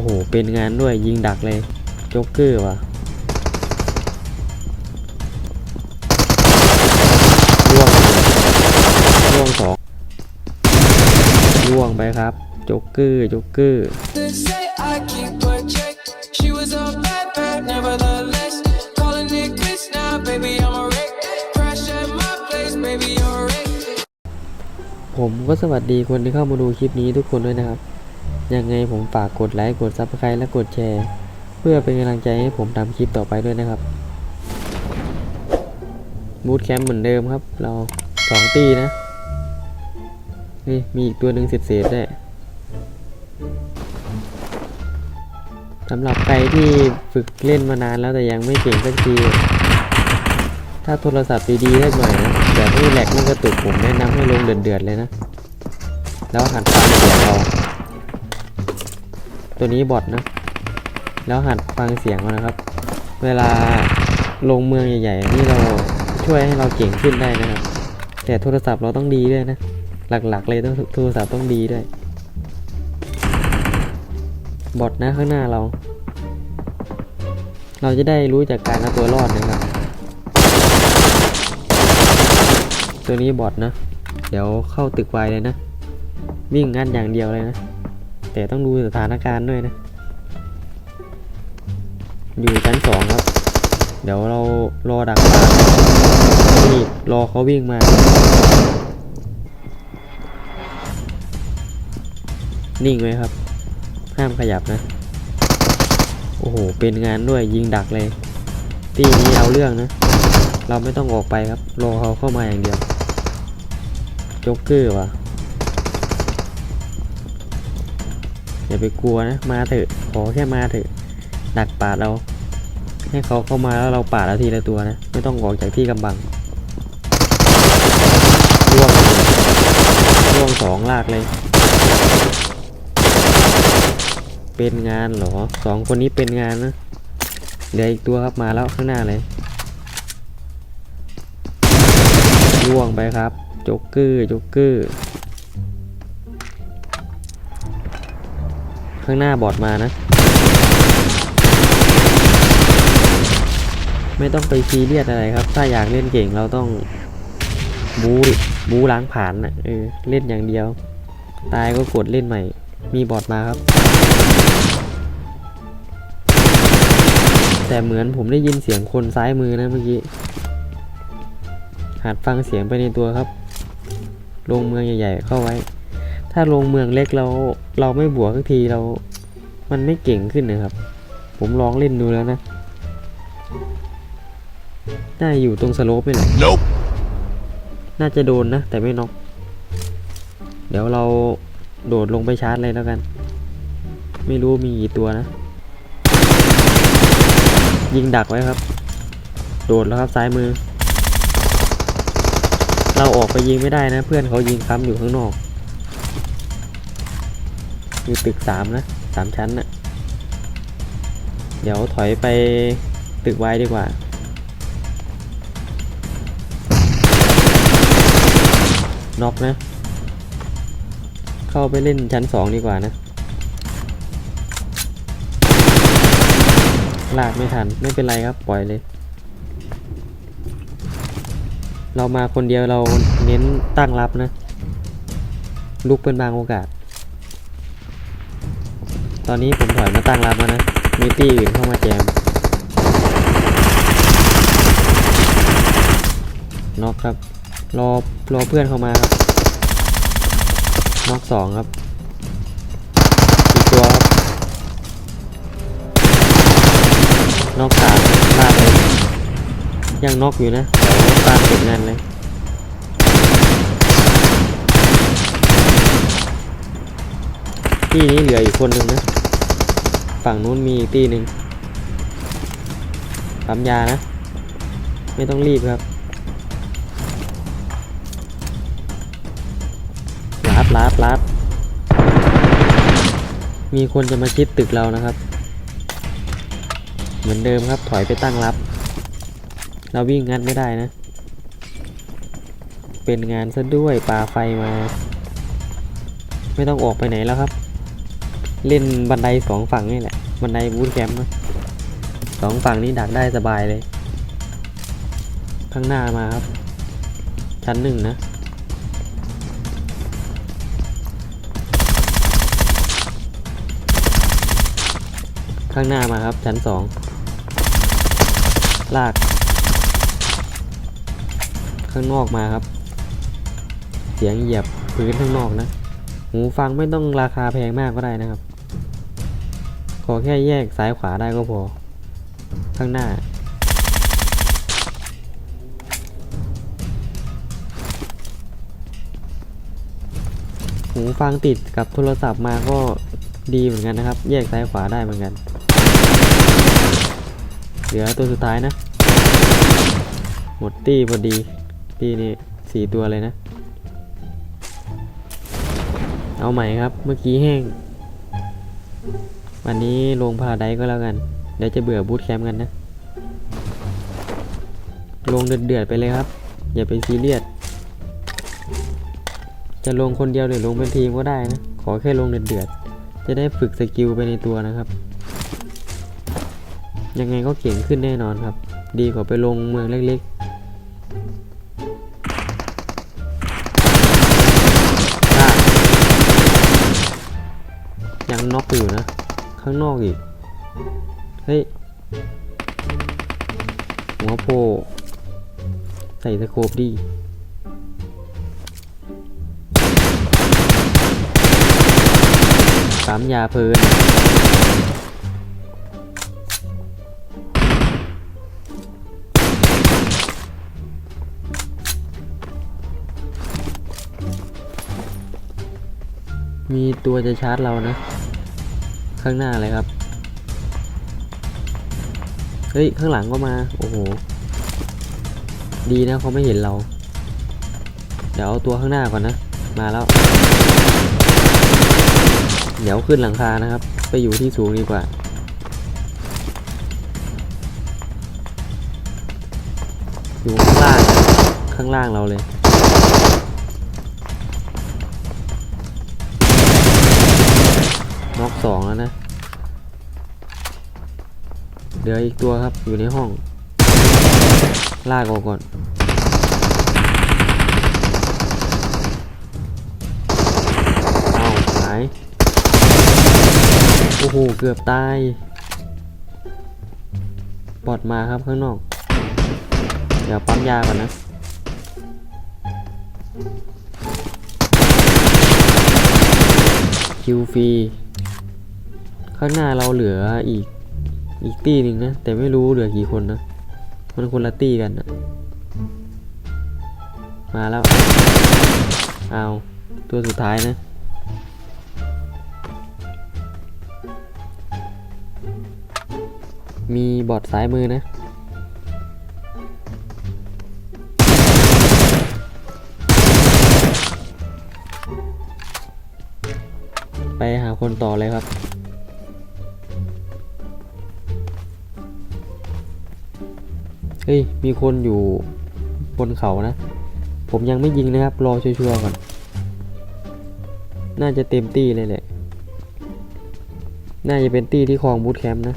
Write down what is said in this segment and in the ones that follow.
อ้โห เป็นงานด้วยยิงดักเลยโจ๊กเกอร์ว่ะล่วงล่วงสองล่วงไปครับโจ๊กเกอร์โจ๊กเกอร์ They say I keep a check. She was a bad bad, nevertheless. Calling it quits now, baby, I'm a wreck. Crash at my place, baby, you're a wreck. ผมก็สวัสดีคนที่เข้ามาดูคลิปนี้ทุกคนด้วยนะครับ ยังไงผมฝากกดไลค์กดซับสไครต์และกดแชร์ เพื่อเป็นกำลังใจให้ผมทำคลิปต่อไปด้วยนะครับบูทแคมป์เหมือนเดิมครับ เราสองตีนะ นี่มีอีกตัวหนึ่งเศษเศษๆได้สำหรับใครที่ฝึกเล่นมานานแล้วแต่ยังไม่เก่งสักที ถ้าโทรศัพท์ดีๆได้หน่อยนะแบบไม่แหลกไม่กระตุกผมแนะนำให้ลงเดือดๆเลยนะ แล้วหัดฟังเสียงเรา ตัวนี้บอทนะ แล้วหัดฟังเสียงเรานะครับ เวลาลงเมืองใหญ่ๆนี่เราช่วยให้เราเก่งขึ้นได้นะครับ แต่โทรศัพท์เราต้องดีด้วยนะ หลักๆเลยต้องโทรศัพท์ต้องดีด้วย บอทนะข้างหน้าเรา เราจะได้รู้จากการเอาตัวรอดนะครับ ตัวนี้บอทนะ เดี๋ยวเข้าตึกไวเลยนะ วิ่งงันอย่างเดียวเลยนะ แต่ต้องดูสถานการณ์ด้วยนะ อยู่ชั้นสองครับ เดี๋ยวเรารอดักปลานี่รอเขาวิ่งมานิ่งไว้ครับ ห้ามขยับนะ โอ้โห เป็นงานด้วยยิงดักเลย ตีนี้เอาเรื่องนะ เราไม่ต้องออกไปครับ รอเขาเข้ามาอย่างเดียวจ๊กเกอร์ว่ะ อย่าไปกลัวนะ มาเถอะ ขอแค่มาเถอะ ดักปาดเรา ให้เขาเข้ามาแล้วเราปาดเอาทีละตัวนะ ไม่ต้องออกจากที่กำบังร่วงร่วงสองลากเลย เป็นงานเหรอสองคนนี้เป็นงานนะเหลืออีกตัวครับมาแล้วข้างหน้าเลยร่วงไปครับจ๊กเกอร์จ๊กเกอร์ ข้างหน้าบอดมานะ ไม่ต้องไปซีเรียสอะไรครับ ถ้าอยากเล่นเก่งเราต้อง บูบูล้างผ่านนะเออเล่นอย่างเดียว ตายก็กดเล่นใหม่ มีบอดมาครับ แต่เหมือนผมได้ยินเสียงคนซ้ายมือนะเมื่อกี้หัดฟังเสียงไปในตัวครับ ลงเมืองใหญ่ๆเข้าไว้ ถ้าลงเมืองเล็กเราเราไม่บวกสักทีเรา มันไม่เก่งขึ้นนะครับ ผมลองเล่นดูแล้วนะน่าอยู่ตรงสโลปนี่แหละ Nope. น่าจะโดนนะ แต่ไม่น็อก เดี๋ยวเราโดดลงไปชาร์จเลยแล้วกัน ไม่รู้มีกี่ตัวนะ ยิงดักไว้ครับ โดดแล้วครับซ้ายมือ เราออกไปยิงไม่ได้นะ เพื่อนเขายิงค้ำอยู่ข้างนอก อยู่ตึกสามนะสามชั้นนะเดี๋ยวถอยไปตึกไว้ดีกว่า น็อกนะ เข้าไปเล่นชั้นสองดีกว่านะ ลากไม่ทัน ไม่เป็นไรครับ ปล่อยเลย เรามาคนเดียวเราเน้นตั้งรับนะ ลุกเป็นบางโอกาส ตอนนี้ผมถอยมาตั้งรับแล้วนะมีตี้อื่นเข้ามาแจมน็อกครับ รอรอเพื่อนเข้ามาครับน็อกสองครับอีกตัวครับน็อกสามลากเลยยังน็อกอยู่นะตามเก็บงานเลยที่นี้เหลืออีกคนหนึ่งนะ ฝั่งนู้นมีอีกที่หนึ่งปั๊มยานะ ไม่ต้องรีบครับลาดลาดลาดมีคนจะมาชิดตึกเรานะครับ เหมือนเดิมครับถอยไปตั้งรับ เราวิ่งงัดไม่ได้นะ เป็นงานซะด้วยปาไฟมา ไม่ต้องออกไปไหนแล้วครับ เล่นบันไดสองฝั่งนี่แหละ บันไดบูทแคมป์สองฝั่งนี้ดักได้สบายเลย ข้างหน้ามาครับ ชั้นหนึ่งนะ ข้างหน้ามาครับ ชั้นสองลาก ข้างนอกมาครับ เสียงเหยียบพื้นข้างนอกนะ หูฟังไม่ต้องราคาแพงมากก็ได้นะครับ อแค่แยกซ้ายขวาได้ก็พอ ข้างหน้า หูฟังติดกับโทรศัพท์มาก็ดีเหมือนกันนะครับ แยกซ้ายขวาได้เหมือนกัน เหลือตัวสุดท้ายนะ หมดตี้พอดี ตี้นี่สี่ตัวเลยนะ เอาใหม่ครับ เมื่อกี้แห้ง วันนี้ลงพาไดก็แล้วกัน เดี๋ยวจะเบื่อบูทแคมป์กันนะ ลงเดือดๆไปเลยครับ อย่าไปซีเรียส จะลงคนเดียวหรือลงเป็นทีมก็ได้นะ ขอแค่ลงเดือดๆ จะได้ฝึกสกิลไปในตัวนะครับ ยังไงก็เก่งขึ้นแน่นอนครับ ดีกว่าไปลงเมืองเล็กๆอะยังน็อกอยู่นะ ข้างนอกอีก เฮ้ย หัวโปใส่สโคปดีสามยาเพลินมีตัวจะชาร์จเรานะ ข้างหน้าเลยครับ เฮ้ย ข้างหลังก็มา โอ้โห ดีนะเขาไม่เห็นเรา เดี๋ยวเอาตัวข้างหน้าก่อนนะ มาแล้ว เดี๋ยวขึ้นหลังคานะครับ ไปอยู่ที่สูงดีกว่า อยู่ข้างล่าง ข้างล่างเราเลย น็อกสองแล้วนะเดี๋ยวอีกตัวครับอยู่ในห้อง ลากออกก่อนเอาหายโอ้โห เกือบตายปลอดมาครับข้างนอก เดี๋ยวปั๊มยาก่อนนะคิวฟรี ข้างหน้าเราเหลืออีกอีกตีหนึ่งนะ แต่ไม่รู้เหลือกี่คนนะ มันคนละตีกันนะมาแล้ว เอาตัวสุดท้ายนะ มีบอดซ้ายมือนะไปหาคนต่อเลยครับ เฮ้ย มีคนอยู่บนเขานะ ผมยังไม่ยิงนะครับ รอชัวร์ๆก่อน น่าจะเต็มตี้เลยแหละ น่าจะเป็นตี้ที่คลองบูทแคมป์นะ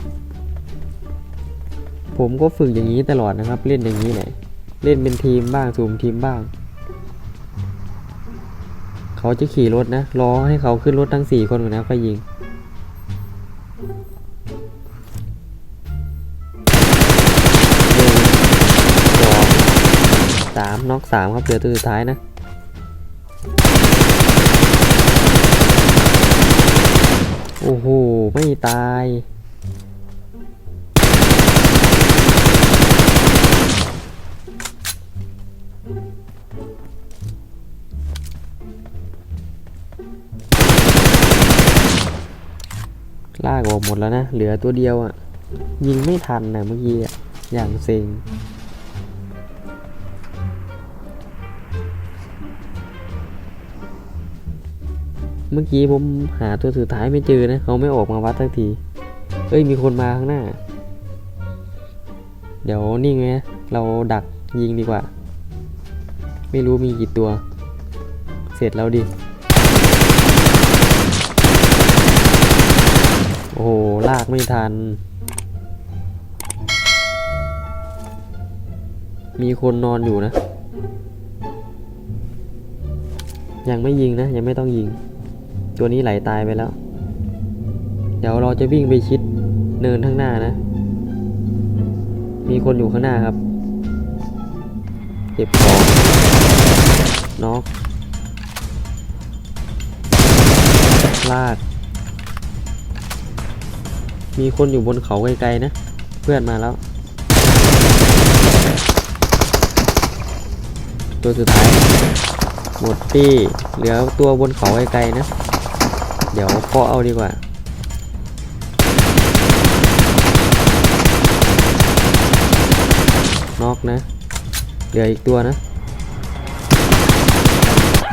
ผมก็ฝึกอย่างนี้ตลอดนะครับ เล่นอย่างนี้แหละ เล่นเป็นทีมบ้างซูมทีมบ้าง เขาจะขี่รถนะ รอให้เขาขึ้นรถทั้งสี่คนก่อนนะค่อยยิง น็อกสามครับเหลือตัวสุดท้ายนะโอ้โห ไม่ตาย ลากออกหมดแล้วนะ เหลือตัวเดียวอะ่ะ ยิงไม่ทันนะเมื่อกี้อะอย่างเซ็ง เมื่อกี้ผมหาตัวสุดท้ายไม่เจอนะเขาไม่ออกมาวัดสักที เอ้ยมีคนมาข้างหน้า เดี๋ยวนิ่ไหมเราดักยิงดีกว่า ไม่รู้มีกี่ตัว เสร็จแล้วดิ โอ้ลากไม่ทัน มีคนนอนอยู่นะ ยังไม่ยิงนะ ยังไม่ต้องยิง ตัวนี้ไหลตายไปแล้ว เดี๋ยวเราจะวิ่งไปชิดเนินข้างหน้านะ มีคนอยู่ข้างหน้าครับ เก็บของน็อกลาก มีคนอยู่บนเขาไกลๆนะ เพื่อนมาแล้ว ตัวสุดท้าย หมดที่เหลือตัวบนเขาไกลๆนะ เดี๋ยวเคาะเอาดีกว่าน็อกนะเหลืออีกตัวนะ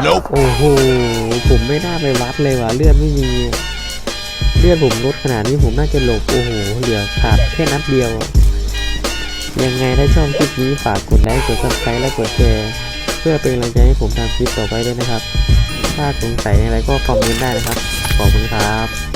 Nope. โอ้โห ผมไม่น่าไปวัดเลยว่ะเลือดไม่มี เลือดผมลดขนาดนี้ผมน่าจะหลบ โอ้โห เหลือขาดแค่นัดเดียวอะยังไงถ้าชอบคลิปนี้ฝากกดไลค์ กดซับสไครต์และกดแชร์ เพื่อเป็นกำลังใจให้ผมทำคลิปต่อไปด้วยนะครับ ถ้าสงสัยอะไรก็คอมเมนต์ได้นะครับ ขอบคุณครับ